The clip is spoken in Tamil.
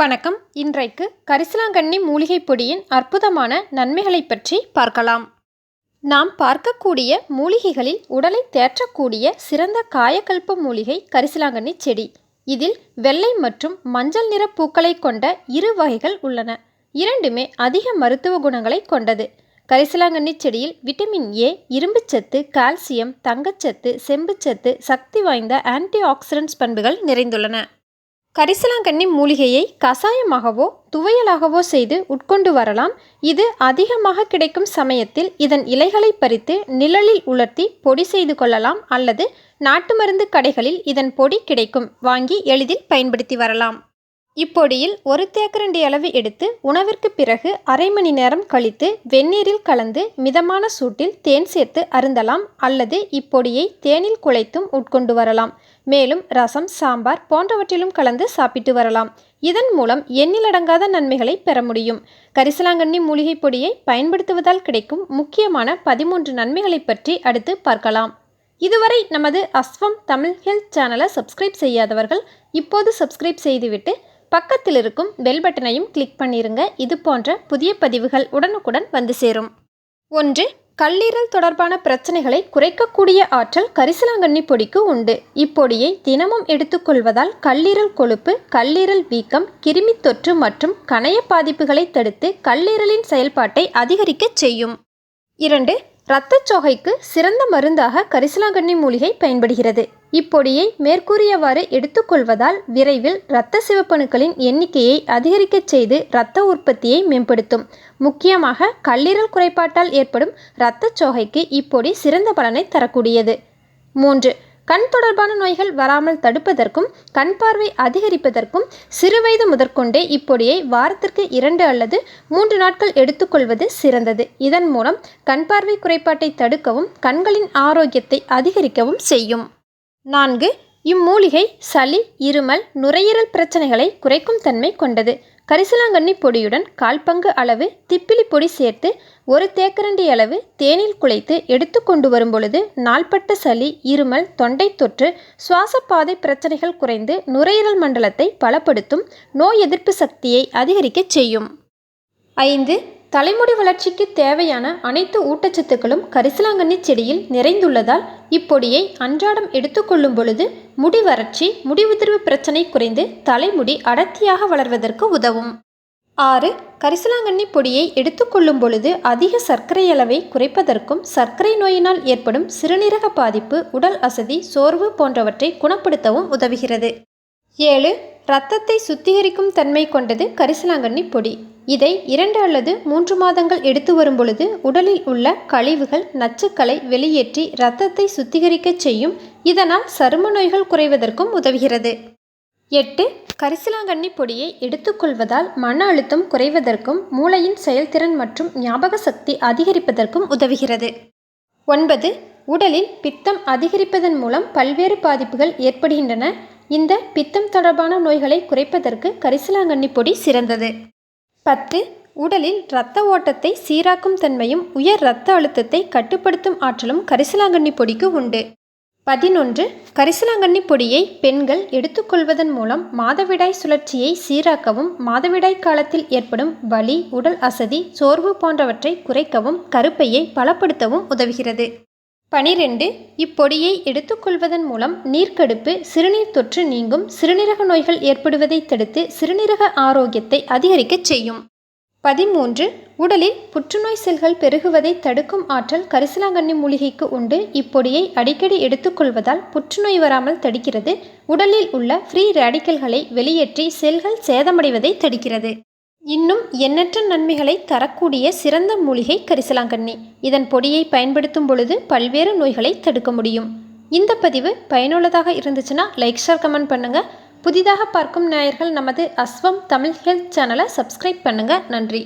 வணக்கம். இன்றைக்கு கரிசலாங்கண்ணி மூலிகை பொடியின் அற்புதமான நன்மைகளை பற்றி பார்க்கலாம். நாம் பார்க்கக்கூடிய மூலிகைகளில் உடலை தேற்றக்கூடிய சிறந்த காயக்கல்ப மூலிகை கரிசலாங்கண்ணி செடி. இதில் வெள்ளை மற்றும் மஞ்சள் நிற பூக்களை கொண்ட இரு வகைகள் உள்ளன. இரண்டுமே அதிக மருத்துவ குணங்களை கொண்டது. கரிசலாங்கண்ணி செடியில் விட்டமின் ஏ இரும்புச்சத்து கால்சியம் தங்கச்சத்து செம்புச்சத்து சக்தி வாய்ந்த ஆன்டி ஆக்சிடென்ட்ஸ் பண்புகள் நிறைந்துள்ளன. கரிசலாங்கண்ணி மூலிகையை கசாயமாகவோ துவையலாகவோ செய்து உட்கொண்டு வரலாம். இது அதிகமாக கிடைக்கும் சமயத்தில் இதன் இலைகளை பறித்து நிழலில் உலர்த்தி பொடி செய்து கொள்ளலாம் அல்லது நாட்டு மருந்து கடைகளில் இதன் பொடி கிடைக்கும். வாங்கி எளிதில் பயன்படுத்தி வரலாம். இப்பொடியில் ஒரு தேக்கரண்டி அளவு எடுத்து உணவிற்கு பிறகு அரை மணி நேரம் கழித்து வெந்நீரில் கலந்து மிதமான சூட்டில் தேன் சேர்த்து அருந்தலாம் அல்லது இப்பொடியை தேனில் குழைத்தும் உட்கொண்டு வரலாம். மேலும் ரசம் சாம்பார் போன்றவற்றிலும் கலந்து சாப்பிட்டு வரலாம். இதன் மூலம் எண்ணிலடங்காத நன்மைகளை பெற முடியும். கரிசலாங்கண்ணி மூலிகை பொடியை பயன்படுத்துவதால் கிடைக்கும் முக்கியமான பதிமூன்று நன்மைகளை பற்றி அடுத்து பார்க்கலாம். இதுவரை நமது அஸ்வம் தமிழ் ஹெல்த் சேனலை சப்ஸ்கிரைப் செய்யாதவர்கள் இப்போது சப்ஸ்கிரைப் செய்துவிட்டு பக்கத்தில் இருக்கும் பெல் பட்டனையும் கிளிக் பண்ணிருங்க. இது போன்ற புதிய பதிவுகள் உடனுக்குடன் வந்து சேரும். ஒன்று கல்லீரல் தொடர்பான பிரச்சனைகளை குறைக்கக்கூடிய ஆற்றல் கரிசலாங்கண்ணி பொடிக்கு உண்டு. இப்பொடியை தினமும் எடுத்துக்கொள்வதால் கல்லீரல் கொழுப்பு கல்லீரல் வீக்கம் கிருமி தொற்று மற்றும் கணைய பாதிப்புகளை தடுத்து கல்லீரலின் செயல்பாட்டை அதிகரிக்கச் செய்யும். இரண்டு இரத்தச்சோகைக்கு சிறந்த மருந்தாக கரிசலாங்கண்ணி மூலிகை பயன்படுகிறது. இப்பொடியை மேற்கூறியவாறு எடுத்துக்கொள்வதால் விரைவில் இரத்த சிவப்பணுக்களின் எண்ணிக்கையை அதிகரிக்கச் செய்து இரத்த உற்பத்தியை மேம்படுத்தும். முக்கியமாக கல்லீரல் குறைபாட்டால் ஏற்படும் இரத்தச்சோகைக்கு இப்பொடி சிறந்த பலனை தரக்கூடியது. மூன்று. கண் தொடர்பான நோய்கள் வராமல் தடுப்பதற்கும் கண் பார்வை அதிகரிப்பதற்கும் சிறுவயது முதற்கொண்டே இப்பொடியை வாரத்திற்கு இரண்டு அல்லது மூன்று நாட்கள் எடுத்துக்கொள்வது சிறந்தது. இதன் மூலம் கண் பார்வை குறைபாட்டை தடுக்கவும் கண்களின் ஆரோக்கியத்தை அதிகரிக்கவும் செய்யும். நான்கு இம்மூலிகை சளி இருமல் நுரையீரல் பிரச்சனைகளை குறைக்கும் தன்மை கொண்டது. கரிசலாங்கண்ணி பொடியுடன் கால் பங்கு அளவு திப்பிலி பொடி சேர்த்து ஒரு தேக்கரண்டி அளவு தேனில் குழைத்து எடுத்து கொண்டு வரும் பொழுது நாள்பட்ட சளி இருமல் தொண்டை தொற்று சுவாசப்பாதை பிரச்சனைகள் குறைந்து நுரையீரல் மண்டலத்தை பலப்படுத்தும் நோய் எதிர்ப்பு சக்தியை அதிகரிக்கச் செய்யும். ஐந்து தலைமுடி வளர்ச்சிக்கு தேவையான அனைத்து ஊட்டச்சத்துக்களும் கரிசலாங்கண்ணி செடியில் நிறைந்துள்ளதால் இப்பொடியை அன்றாடம் எடுத்துக்கொள்ளும் பொழுது முடி வறட்சி முடி உதிர்வு பிரச்சனை குறைந்து தலைமுடி அடர்த்தியாக வளர்வதற்கு உதவும். ஆறு கரிசலாங்கண்ணி பொடியை எடுத்துக்கொள்ளும் பொழுது அதிக சர்க்கரை அளவை குறைப்பதற்கும் சர்க்கரை நோயினால் ஏற்படும் சிறுநீரக பாதிப்பு உடல் அசதி சோர்வு போன்றவற்றை குணப்படுத்தவும் உதவுகிறது. ஏழு இரத்தத்தை சுத்திகரிக்கும் தன்மை கொண்டது கரிசலாங்கண்ணி பொடி. இதை இரண்டு அல்லது மூன்று மாதங்கள் எடுத்து வரும் பொழுது உடலில் உள்ள கழிவுகள் நச்சுக்களை வெளியேற்றி இரத்தத்தை சுத்திகரிக்கச் செய்யும் இதனால் சரும நோய்கள் குறைவதற்கும் உதவுகிறது. எட்டு கரிசலாங்கண்ணி பொடியை எடுத்துக்கொள்வதால் மன அழுத்தம் குறைவதற்கும் மூளையின் செயல்திறன் மற்றும் ஞாபக சக்தி அதிகரிப்பதற்கும் உதவுகிறது. ஒன்பது உடலில் பித்தம் அதிகரிப்பதன் மூலம் பல்வேறு பாதிப்புகள் ஏற்படுகின்றன. இந்த பித்தம் தொடர்பான நோய்களை குறைப்பதற்கு கரிசலாங்கண்ணி பொடி சிறந்தது. பத்து உடலில் இரத்த ஓட்டத்தை சீராக்கும் தன்மையும் உயர் இரத்த அழுத்தத்தை கட்டுப்படுத்தும் ஆற்றலும் கரிசலாங்கண்ணி பொடிக்கு உண்டு. பதினொன்று கரிசலாங்கண்ணி பொடியை பெண்கள் எடுத்துக்கொள்வதன் மூலம் மாதவிடாய் சுழற்சியை சீராக்கவும் மாதவிடாய் காலத்தில் ஏற்படும் வலி உடல் அசதி சோர்வு போன்றவற்றை குறைக்கவும் கருப்பையை பலப்படுத்தவும் உதவுகிறது. பனிரெண்டு இப்பொடியை எடுத்துக்கொள்வதன் மூலம் நீர்க்கடுப்பு சிறுநீர் தொற்று நீங்கும் சிறுநீரக நோய்கள் ஏற்படுவதை தடுத்து சிறுநீரக ஆரோக்கியத்தை அதிகரிக்கச் செய்யும். பதிமூன்று உடலில் புற்றுநோய் செல்கள் பெருகுவதை தடுக்கும் ஆற்றல் கரிசலாங்கண்ணி மூலிகைக்கு உண்டு. இப்பொடியை அடிக்கடி எடுத்துக்கொள்வதால் புற்றுநோய் வராமல் தடுக்கிறது. உடலில் உள்ள ஃப்ரீ ரேடிக்கல்களை வெளியேற்றி செல்கள் சேதமடைவதை தடுக்கிறது. இன்னும் எண்ணற்ற நன்மைகளை தரக்கூடிய சிறந்த மூலிகை கரிசலாங்கண்ணி. இதன் பொடியை பயன்படுத்தும் பொழுது பல்வேறு நோய்களை தடுக்க முடியும். இந்த பதிவு பயனுள்ளதாக இருந்துச்சுன்னா லைக் ஷேர் கமெண்ட் பண்ணுங்கள் புதிதாக பார்க்கும் நேயர்கள் நமது அஸ்வம் தமிழ் ஹெல்த் சேனலை சப்ஸ்கிரைப் பண்ணுங்கள் நன்றி.